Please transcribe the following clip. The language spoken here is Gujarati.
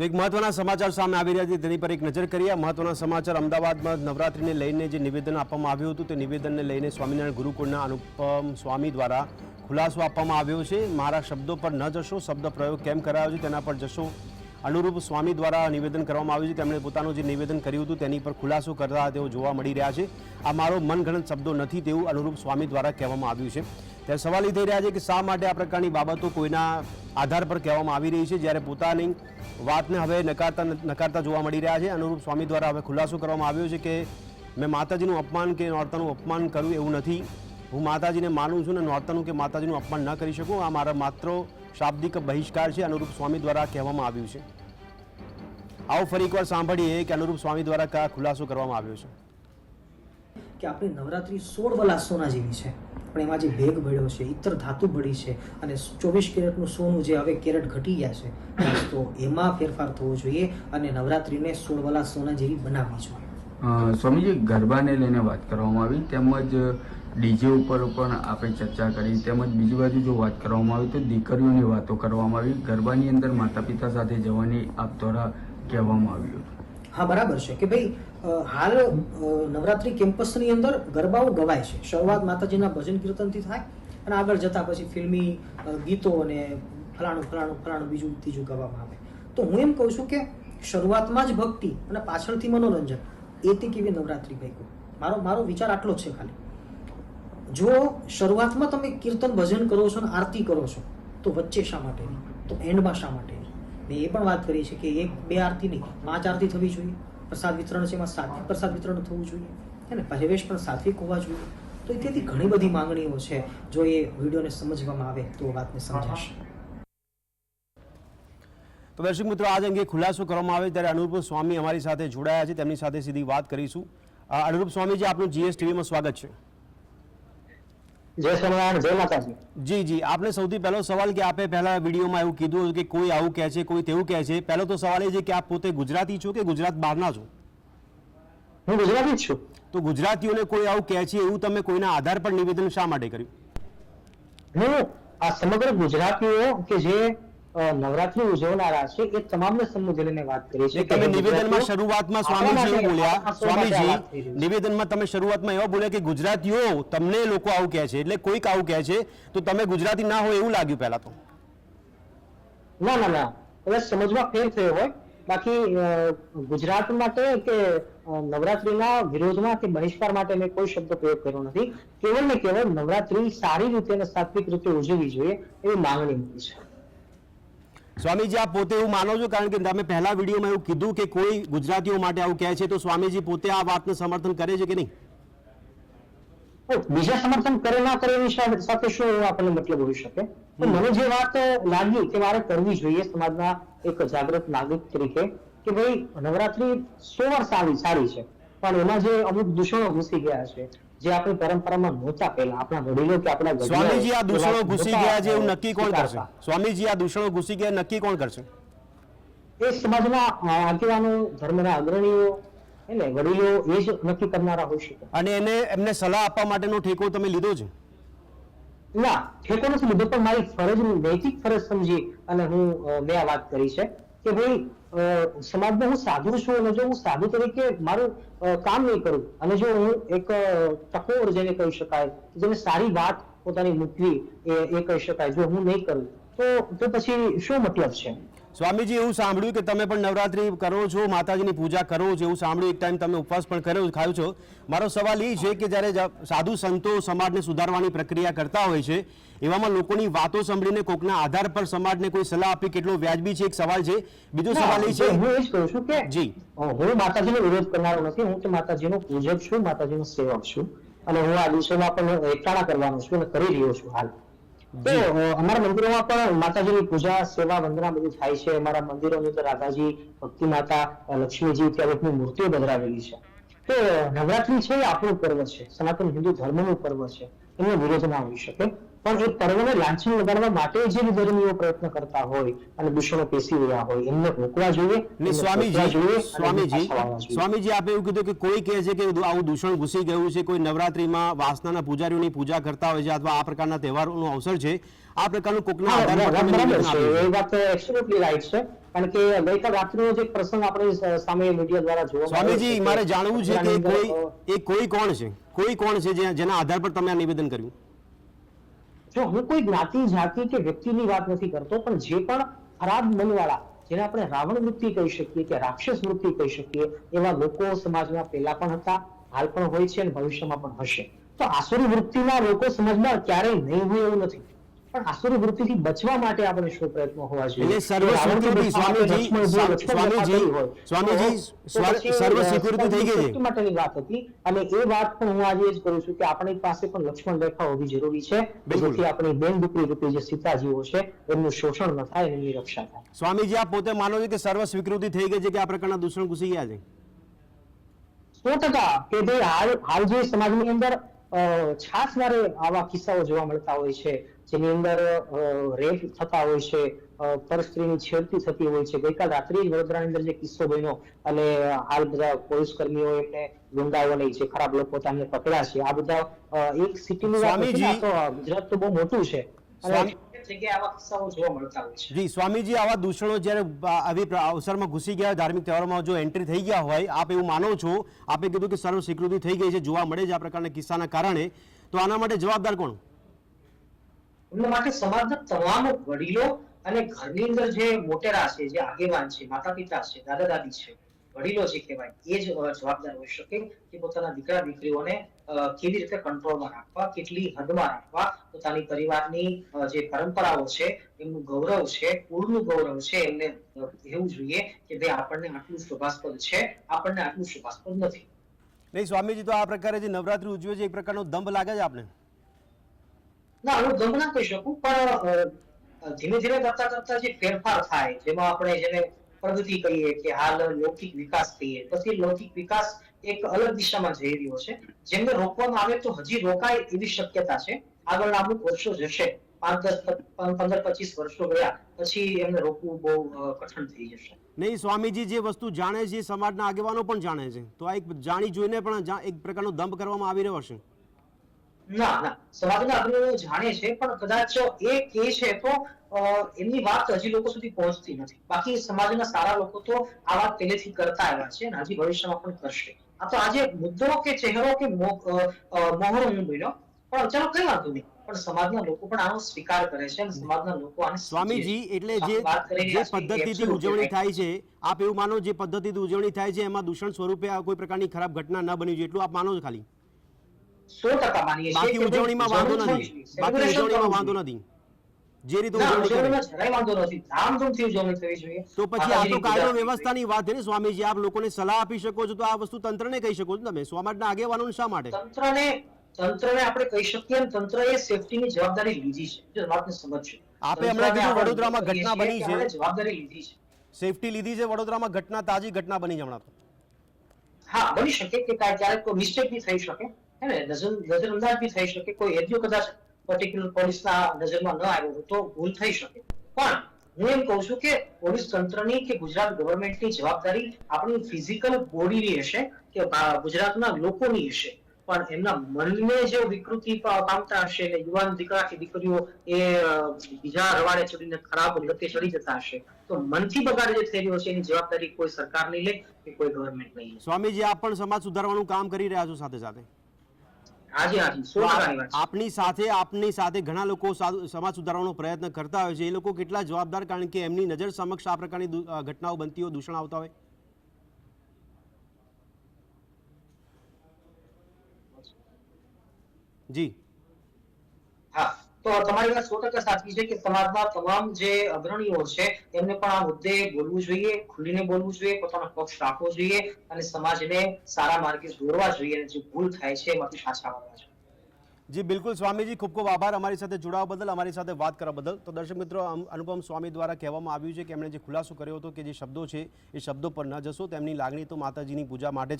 તો એક મહત્વના સમાચાર સામે આવી રહ્યા છે. તેની પર એક નજર કરીએ. મહત્વના સમાચાર અમદાવાદમાં નવરાત્રિને લઈને જે નિવેદન આપવામાં આવ્યું હતું, તે નિવેદનને લઈને સ્વામિનારાયણ ગુરુકુળના અનુપમ સ્વામી દ્વારા ખુલાસો આપવામાં આવ્યો છે. મારા શબ્દો પર ન જશો. શબ્દ પ્રયોગ કેમ કરાયો છે તેના પર જશો. અનુરૂપ સ્વામી દ્વારા નિવેદન કરવામાં આવ્યું છે. તેમણે પોતાનું જે નિવેદન કર્યું હતું તેની પર ખુલાસો કરતા તેઓ જોવા મળી રહ્યા છે. આ મારો મનગણત શબ્દો નથી તેવું અનુરૂપ સ્વામી દ્વારા કહેવામાં આવ્યું છે. ત્યારે સવાલ એ થઈ રહ્યા છે કે શા માટે આ પ્રકારની બાબતો કોઈના આધાર પર કહેવામાં આવી રહી છે? જ્યારે પોતાની વાતને હવે નકારતા નકારતા જોવા મળી રહ્યા છે. અનુરૂપ સ્વામી દ્વારા હવે ખુલાસો કરવામાં આવ્યો છે કે મેં માતાજીનું અપમાન કે નોરતાનું અપમાન કર્યું એવું નથી. હું માતાજીને માનું છું ને નોરતાનું કે માતાજીનું અપમાન ન કરી શકું. આ મારા માત્ર શાબ્દિક બહિષ્કાર છે અનુરૂપ સ્વામી દ્વારા કહેવામાં આવ્યું છે. આવો ફરી એકવાર સાંભળીએ કે અનુરૂપ સ્વામી દ્વારા કયા ખુલાસો કરવામાં આવ્યો છે. કે આપણી નવરાત્રી સોળ વલા સોના જેવી છે પણ એમાં જે ભેગ ભળ્યો છે ઇતર ધાતુ ભળી છે અને ચોવીસ કેરેટનું સોનું જે હવે કેરેટ ઘટી ગયા છે તો એમાં ફેરફાર થવો જોઈએ અને નવરાત્રીને સોળ વલા સોના જેવી બનાવવી જોઈએ. સ્વામીજી ગરબાને લઈને વાત કરવામાં આવી તેમજ ડીજે ઉપર પણ આપણે ચર્ચા કરી, તેમજ બીજી બાજુ જો વાત કરવામાં આવી તો દીકરીઓની વાતો કરવામાં આવી, ગરબાની અંદર માતા પિતા સાથે જવાની આપ દ્વારા કહેવામાં આવ્યું હા, બરાબર છે કે ભાઈ હાલ નવરાત્રી કેમ્પસની અંદર ગરબાઓ ગવાય છે. શરૂઆત માતાજીના ભજન કીર્તનથી થાય અને આગળ જતા પછી ફિલ્મી ગીતો અને ફલાણું ફલાણું ફલાણું બીજું, ત્રીજું ગવામાં આવે. તો હું એમ કહું છું કે શરૂઆતમાં જ ભક્તિ અને પાછળથી મનોરંજન એથી કેવી નવરાત્રી ભાઈ મારો મારો વિચાર આટલો છે ખાલી. જો શરૂઆતમાં તમે કીર્તન, ભજન કરો છો ને આરતી કરો છો, તો વચ્ચે શા માટે તો એન્ડમાં શા માટે મેં એ પણ વાત કરી છે કે એક, બે આરતી નહીં, પાંચ આરતી થવી જોઈએ. પ્રસાદ વિતરણ છે એમાં સાત્વિક પ્રસાદ વિતરણ થવું જોઈએ. હે ને પરિવેશ પણ સાત્વિક હોવા જોઈએ. તો તેથી ઘણી બધી માંગણીઓ છે. જો એ વિડીયોને સમજવામાં આવે તો વાતને સમજાશે. તો દર્શક મિત્રો, આજ અંગે ખુલાસો કરવામાં આવે ત્યારે અનુરૂપ સ્વામી અમારી સાથે જોડાયા છે. તેમની સાથે સીધી વાત કરીશું. અનુરૂપ સ્વામીજી આપનું જીએસટીવીમાં સ્વાગત છે. જય સ્વામિનારાયણ જય માતાજી. જી જી. આપણે સૌથી પહેલો સવાલ કે આપે પહેલા વિડીયોમાં એવું કીધું કે કોઈ આવું કહે છે કોઈ તેવું કહે છે. પહેલો તો સવાલ એ છે કે આપ પોતે ગુજરાતી છો કે ગુજરાત બહારના છો? હું ગુજરાતી જ છું. તો ગુજરાતીઓને કોઈ આવું કહે છે એવું તમે કોઈના આધાર પર નિવેદન શા માટે કર્યું? હું આ સમગ્ર ગુજરાતીઓ કે જે નવરાત્રી ઉજવનારા છે એ તમામને સંબોધીને વાત કરી છે તમે નિવેદનમાં શરૂઆતમાં સ્વામીજી એવું બોલ્યા. સ્વામીજી નિવેદનમાં તમે શરૂઆતમાં એવા બોલ્યા કે ગુજરાતીઓ તમને લોકો આવું કહે છે એટલે કોઈક આવું કહે છે તો તમે ગુજરાતી ના હોય એવું લાગ્યું પહેલા તો? ના ના ના. કદાચ સમજમાં ફેર થયો હોય. બાકી ગુજરાત માટે કે નવરાત્રીના વિરોધમાં કે બહિષ્કાર માટે મેં કોઈ શબ્દ પ્રયોગ કર્યો નથી. કેવળ ને કેવળ નવરાત્રી સારી રીતે અને સાત્વિક રીતે ઉજવવી જોઈએ એવી માંગણી મૂકી છે. સ્વામીજી આપ પોતે એવું માનો છો? કારણ કે તમે પહેલા વિડીયોમાં એવું કીધું કે કોઈ ગુજરાતીઓ માટે આવું કહે છે તો સ્વામીજી પોતે આ વાતનું સમર્થન કરે છે કે નહીં? બીજા સમર્થન કરે ના કરે એની સાથે શું આપણને મતલબ હોઈ શકે? તો મને જે વાત લાગી કે મારે કરવી જોઈએ સમાજના એક જાગૃત નાગરિક તરીકે કે ભાઈ નવરાત્રી સો વાર સારી સારી છે. પણ એમાં જે અમુક દૂષણો ઘૂસી ગયા છે જે આપણી પરંપરામાં નહોતા પહેલા આપણા વડીલો કે આપણા સ્વામીજી આ દૂષણો ઘૂસી ગયા છે એવું નક્કી કોણ કરશે? સ્વામીજી આ દૂષણો ઘૂસી ગયા નક્કી કોણ કરશે? એ સમાજના આગેવાનો ધર્મના અગ્રણીઓ એટલે વડીલો એ જ નક્કી કરનારા હોય છે અને એને એમને સલાહ આપવા માટેનો ઠેકો તમે લીધો છે? ના ઠેકો નથી લીધો પણ મારી ફરજ નૈતિક ફરજ સમજી અને હું મેં આ વાત કરી છે કે ભાઈ સમાજમાં હું સાધુ છું અને જો હું સાધુ તરીકે મારું કામ નહીં કરું, અને જો હું એક ટકોર જેને કહી શકાય, જેને સારી વાત પોતાની મૂકવી એ એ કહી શકાય, જો હું નહીં કરું, તો તો પછી શું મતલબ છે? સ્વામીજી એવું સાંભળ્યું કે તમે પણ નવરાત્રી કરો છો માતાજીની પૂજા કરો છો એવું સાંભળ્યું. એક ટાઈમ તમે ઉપવાસ પણ કર્યો ખાયો છો. મારો સવાલ એ છે કે જ્યારે સાધુ સંતો સમાજને સુધારવાની પ્રક્રિયા કરતા હોય છે એવામાં લોકોની વાતો સાંભળીને કોકના આધાર પર સમાજને કોઈ સલાહ આપી કેટલો વ્યાજબી છે? એક સવાલ છે. બીજો સવાલ એ છે હું એ જ કહું છું કે જી. હું માતાજીનો વિરોધ કરનારો નથી. હું તો માતાજીનો પૂજક છું માતાજીનો સેવક છું. અને હું આ દિવસોમાં પણ એકટાણા કરવાનો છું અને કરી રહ્યો છું હાલ. તો અમારા મંદિરોમાં પણ માતાજીની પૂજા, સેવા, વંદના બધી થાય છે. અમારા મંદિરોની અંદર રાધાજી ભક્તિ માતા લક્ષ્મીજી ઇત્યાદિની મૂર્તિઓ બદલાવેલી છે. તો, નવરાત્રી છે આપણું પર્વ છે. સનાતન હિન્દુ ધર્મનું પર્વ છે. એનો વિરોધ ના હોઈ શકે. પણ એ પર્વને લાંછન લગાડવા માટે જે વિધર્મીઓ પ્રયત્ન કરતા હોય અને દુશ્મનો પેસી રહ્યા હોય. એમને રોકવા જોઈએ ને સ્વામીજી સ્વામીજી. સ્વામીજી આપે એવું કીધું કે કોઈ કહે છે કે આવું દૂષણ ઘૂસી ગયું છે કોઈ નવરાત્રીમાં વાસનાના પૂજારીઓની પૂજા કરતા હોય છે અથવા આ પ્રકારના તહેવારોનો અવસર છે આ પ્રકારનું કોકના. એ વાત એબ્સોલ્યુટલી રાઈટ છે. કારણ કે ગઈકાલ રાત્રિનો જે પ્રસંગ આપણે સામે મીડિયા દ્વારા જોવા સ્વામીજી મારે જાણવું છે કે કોઈ એ કોઈ કોણ છે? કોઈ કોણ છે જેના આધાર પર તમે આ નિવેદન કર્યું? જો હું કોઈ જ્ઞાતિ જાતિ કે વ્યક્તિની વાત નથી કરતો, પણ જે પણ ખરાબ મનવાળા, જેને આપણે રાવણ વૃત્તિ કહી શકીએ કે રાક્ષસ વૃત્તિ કહી શકીએ, એવા લોકો સમાજમાં પહેલા પણ હતા, હાલ પણ હોય છે અને ભવિષ્યમાં પણ હશે. તો આસુરી વૃત્તિના લોકો સમાજમાં ક્યારેય નહીં હોય એવું નથી. પણ આસુરી વૃત્તિથી બચવા માટે આપણે શું પ્રયત્નો હોવા જોઈએ? એટલે સ્વામીજી, સ્વામીજી, સ્વામીજી, સર્વ સ્વીકૃતિ થઈ ગઈ છે. માટેની વાત હતી. અને એ વાત પણ હું આજે જ કરું છું કે આપણી પાસે પણ લક્ષ્મણ રેખા હોવી જરૂરી છે. જેથી આપણી બેન દીકરી રૂપી જે સીતાજીઓ છે એમનું શોષણ ન થાય એમની રક્ષા થાય. સ્વામીજી આપ પોતે માનો છો કે સર્વ સ્વીકૃતિ થઈ ગઈ છે કે આ પ્રકારના દૂષણ ઘૂસી ગયા છે? સો ટકા કે ભાઈ હાલ હાલ જે સમાજની અંદર છાસવારે આવા કિસ્સાઓ જોવા મળતા હોય છે જેની અંદર રેપ થતા હોય છે પર પરસ્ત્રીની છેડતી થતી હોય છે. ગઈકાલ રાત્રે જ વડોદરાની અંદર જે કિસ્સો બન્યો અને હાલ બધા પોલીસ કર્મીઓ એમને ગુંડાઓ નહીં છે ખરાબ લોકો તમને પકડ્યા છે. આ બધા એક સિટીની વાત ગુજરાત તો બહુ મોટું છે. અને જગ્યાએ આવા કિસ્સાઓ જોવા મળતા હોય છે? જી સ્વામીજી આવા દૂષણો જ્યારે આવી અવસરમાં ઘૂસી ગયા ધાર્મિક તહેવારોમાં જો એન્ટ્રી થઈ ગયા હોય આપ એવું માનો છો આપે કીધું કે સર્વ સ્વીકૃતિ થઈ ગઈ છે જોવા મળે છે આ પ્રકારના કિસ્સાના કારણે તો આના માટે જવાબદાર કોણ? એમના માટે સમાજના તમામ વડીલો અને ઘરની અંદર જે મોટેરા છે જે આગેવાન છે માતા પિતા છે દાદા દાદી છે વડીલો છે કહેવાય એ જ જવાબદાર હોઈ શકે કે પોતાના દીકરા દીકરીઓને કેવી રીતે કંટ્રોલમાં રાખવા કેટલી હદમાં રાખવા પોતાની પરિવારની જે પરંપરાઓ છે એમનું ગૌરવ છે કુળનું ગૌરવ છે એમને કહેવું જોઈએ કે ભાઈ આપણને આટલું શોભાસ્પદ છે આપણને આટલું શોભાસ્પદ નથી. નહીં સ્વામીજી તો આ પ્રકારે જે નવરાત્રી ઉજવે છે એક પ્રકારનો દંભ લાગે છે આપને? ના હું દંભ ના કહી શકું પણ ધીમે ધીમે કરતા કરતા જે ફેરફાર થાય જેમાં આપણે જેને પ્રગતિ કહીએ કે હાલ લૌકિક વિકાસ કહીએ. પછી લૌકિક વિકાસ એક અલગ દિશામાં જઈ રહ્યો છે. જેમને રોકવામાં આવે તો હજી રોકાય એવી શક્યતા છે. આગળના અમુક વર્ષો જશે. પાંચ દસ પંદર, પચીસ વર્ષો ગયા, પછી એમને રોકવું થઈ જશે. નહીં, સ્વામીજી જે વસ્તુ જાણે છે સમાજના આગેવાનો પણ જાણે છે. તો આ એક જાણી જોઈને પણ એક પ્રકારનો દંભ કરવામાં આવી રહ્યો હશે. ના ના. સમાજના અગ્રણીઓ જાણે છે પણ કદાચ એ કે છે તો એમની વાત હજી લોકો સુધી પહોંચતી નથી. બાકી સમાજના સારા લોકો તો આ વાત પહેલેથી કરતા આવ્યા છે અને હજી ભવિષ્યમાં પણ કરશે. આ તો આજે મુદ્દો કે ચહેરો કે મોહરો હું બોલ્યો? પણ ચાલો કઈ વાંધો નહીં. પણ સમાજના લોકો પણ આનો સ્વીકાર કરે છે અને સમાજના લોકો આને સ્વામીજી એટલે જે વાત જે પદ્ધતિથી ઉજવણી થાય છે આપ એવું માનો જે પદ્ધતિથી ઉજવણી થાય છે એમાં દૂષણ સ્વરૂપે આ કોઈ પ્રકારની ખરાબ ઘટના ન બની એટલું આપ માનો છો ખાલી? સો ટકા માનીએ બાકી ઉજવણીમાં વાંધો નથી. બાકી ઉજવણીમાં વાંધો નથી. જે રીતે તો પછી આ તો કાયદો વ્યવસ્થાની વાત છે ને સ્વામીજી આપ લોકોને સલાહ આપી શકો છો તો આ વસ્તુ તંત્રને કહી શકો છો તમે. સમાજના આગેવાનો શા માટે? તંત્રને તંત્રને આપણે કહી શકીએ તંત્ર એ સેફટીની જવાબદારી લીધી છે. જો વાતને સમજજો. આપે હમણાં કીધું વડોદરામાં ઘટના બની છે. જવાબદારી લીધી છે. સેફટી લીધી છે વડોદરામાં ઘટના તાજી ઘટના બની છે હમણાં તો. હા બની શકે કે ક્યારેક મિસ્ટેક બી થઈ શકે. હે ને નજર નજરઅંદાજ બી થઈ શકે, કોઈ એરિયો કદાચ પર્ટિક્યુલર પોલીસના નજરમાં ન આવ્યો હોય તો ભૂલ થઈ શકે. પણ હું એમ કહું છું કે પોલીસ તંત્રની કે ગુજરાત ગવર્મેન્ટની જવાબદારી આપણી ફિઝિકલ બોડીની હશે કે ગુજરાતના લોકોની હશે. પણ એમના મનને જે વિકૃતિ પામતા હશે ને યુવાન દીકરા કે દીકરીઓ એ બીજા રવાડે ચડીને ખરાબ લતે ચડી જતા હશે, તો મનથી બગાડ જે થઈ રહ્યો છે એની જવાબદારી કોઈ સરકાર નહીં લે કે કોઈ ગવર્મેન્ટ નહીં લે. સ્વામીજી, આપ પણ સમાજ સુધારવાનું કામ કરી રહ્યા છો સાથે સાથે. આપની સાથે આપની સાથે ઘણા લોકો સમાજ સુધારવાનો પ્રયત્ન કરતા હોય છે. એ લોકો કેટલા જવાબદાર? કારણ કે એમની નજર સમક્ષ આ પ્રકારની ઘટનાઓ બનતી હોય દૂષણ આવતા હોય. જી. તો તમારી વાત સો ટકા સાચી છે કે સમાજના તમામ જે અગ્રણીઓ છે, એમને પણ આ મુદ્દે બોલવું જોઈએ, ખુલીને બોલવું જોઈએ, પોતાનો પક્ષ રાખવો જોઈએ અને સમાજને સારા માર્ગે દોરવા જોઈએ અને જે ભૂલ થાય છે એમાંથી પાછા આવવા જોઈએ. જી, બિલકુલ. સ્વામીજી, ખૂબ ખૂબ આભાર અમારી સાથે જોડાવા બદલ, અમારી સાથે વાત કરવા બદલ. તો દર્શક મિત્રો અનુપમ સ્વામી દ્વારા કહેવામાં આવ્યું છે કે એમણે જે ખુલાસો કર્યો હતો કે જે શબ્દો છે એ શબ્દો પર ન જશો, તેમની લાગણી તો માતાજીની પૂજા માટે